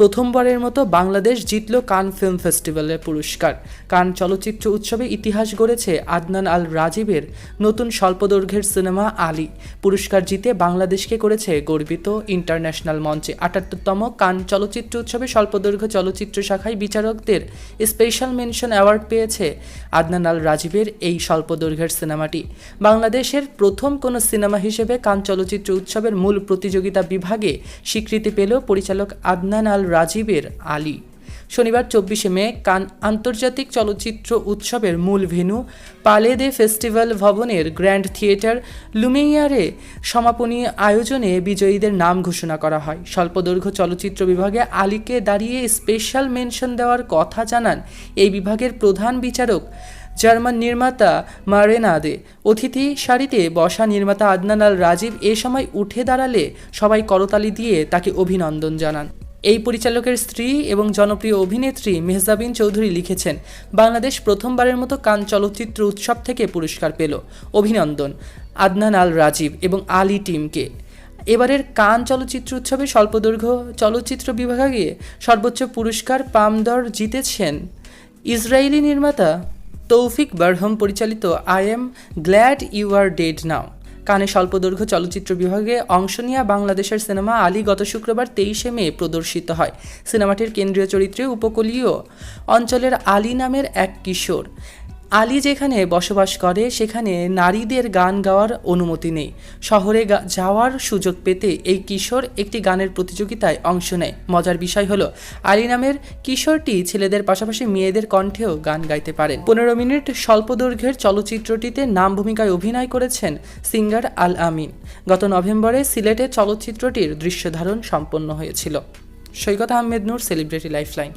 প্রথমবারের মতো বাংলাদেশ জিতল কান ফিল্ম ফেস্টিভ্যালের পুরস্কার। কান চলচ্চিত্র উৎসবে ইতিহাস গড়েছে আদনান আল রাজীবের নতুন স্বল্পদৈর্ঘ্যের সিনেমা আলী। পুরস্কার জিতে বাংলাদেশকে করেছে গর্বিত ইন্টারন্যাশনাল মঞ্চে। আটাত্তরতম কান চলচ্চিত্র উৎসবে স্বল্পদৈর্ঘ্য চলচ্চিত্র শাখায় বিচারকদের স্পেশাল মেনশন অ্যাওয়ার্ড পেয়েছে আদনান আল রাজীবের এই স্বল্পদৈর্ঘ্যের সিনেমাটি। বাংলাদেশের প্রথম কোনো সিনেমা হিসেবে কান চলচ্চিত্র উৎসবের মূল প্রতিযোগিতা বিভাগে স্বীকৃতি পেল পরিচালক আদনান আল রাজীবের আলী। শনিবার চব্বিশে মে কান আন্তর্জাতিক চলচ্চিত্র উৎসবের মূল ভেন্যু পালে দে ফেস্টিভ্যাল ভবনের গ্র্যান্ড থিয়েটার লুমিয়ারে সমাপনী আয়োজনে বিজয়ীদের নাম ঘোষণা করা হয়। স্বল্পদৈর্ঘ্য চলচ্চিত্র বিভাগে আলীকে দাঁড়িয়ে স্পেশাল মেনশন দেওয়ার কথা জানান এই বিভাগের প্রধান বিচারক জার্মান নির্মাতা মারেনাদে। অতিথি সারিতে বসা নির্মাতা আদনান আল রাজীব এ সময় উঠে দাঁড়ালে সবাই করতালি দিয়ে তাকে অভিনন্দন জানান। এই পরিচালকের স্ত্রী এবং জনপ্রিয় অভিনেত্রী মেহজাবিন চৌধুরী লিখেছেন, বাংলাদেশ প্রথমবারের মতো কান চলচ্চিত্র উৎসব থেকে পুরস্কার পেল। অভিনন্দন, আদনান আল রাজীব এবং আলী টিমকে। এবারের কান চলচ্চিত্র উৎসবে স্বল্পদৈর্ঘ্য চলচ্চিত্র বিভাগে সর্বোচ্চ পুরস্কার পামদর জিতেছেন ইসরায়েলি নির্মাতা তৌফিক বারহম, পরিচালিত I am glad you are dead now. কানে স্বল্পদৈর্ঘ্য চলচ্চিত্র বিভাগে অংশ নিয়ে বাংলাদেশের সিনেমা আলী গত শুক্রবার তেইশে মে প্রদর্শিত হয়। সিনেমাটির কেন্দ্রীয় চরিত্রে উপকূলীয় অঞ্চলের আলী নামের এক কিশোর। আলী যেখানে বসবাস করে, সেখানে নারীদের গান গাওয়ার অনুমতি নেই। শহরে যাওয়ার সুযোগ পেতে এই কিশোর একটি গানের প্রতিযোগিতায় অংশ নেয়। মজার বিষয় হলো, আলী নামের কিশোরটি ছেলেদের পাশাপাশি মেয়েদের কণ্ঠেও গান গাইতে পারেন। পনেরো মিনিট স্বল্প দৈর্ঘ্যের চলচ্চিত্রটিতে নাম ভূমিকায় অভিনয় করেছেন সিঙ্গার আল আমিন। গত নভেম্বরে সিলেটে চলচ্চিত্রটির দৃশ্যধারণ সম্পন্ন হয়েছিল। Saikat Ahmed Noor, celebrity lifeline.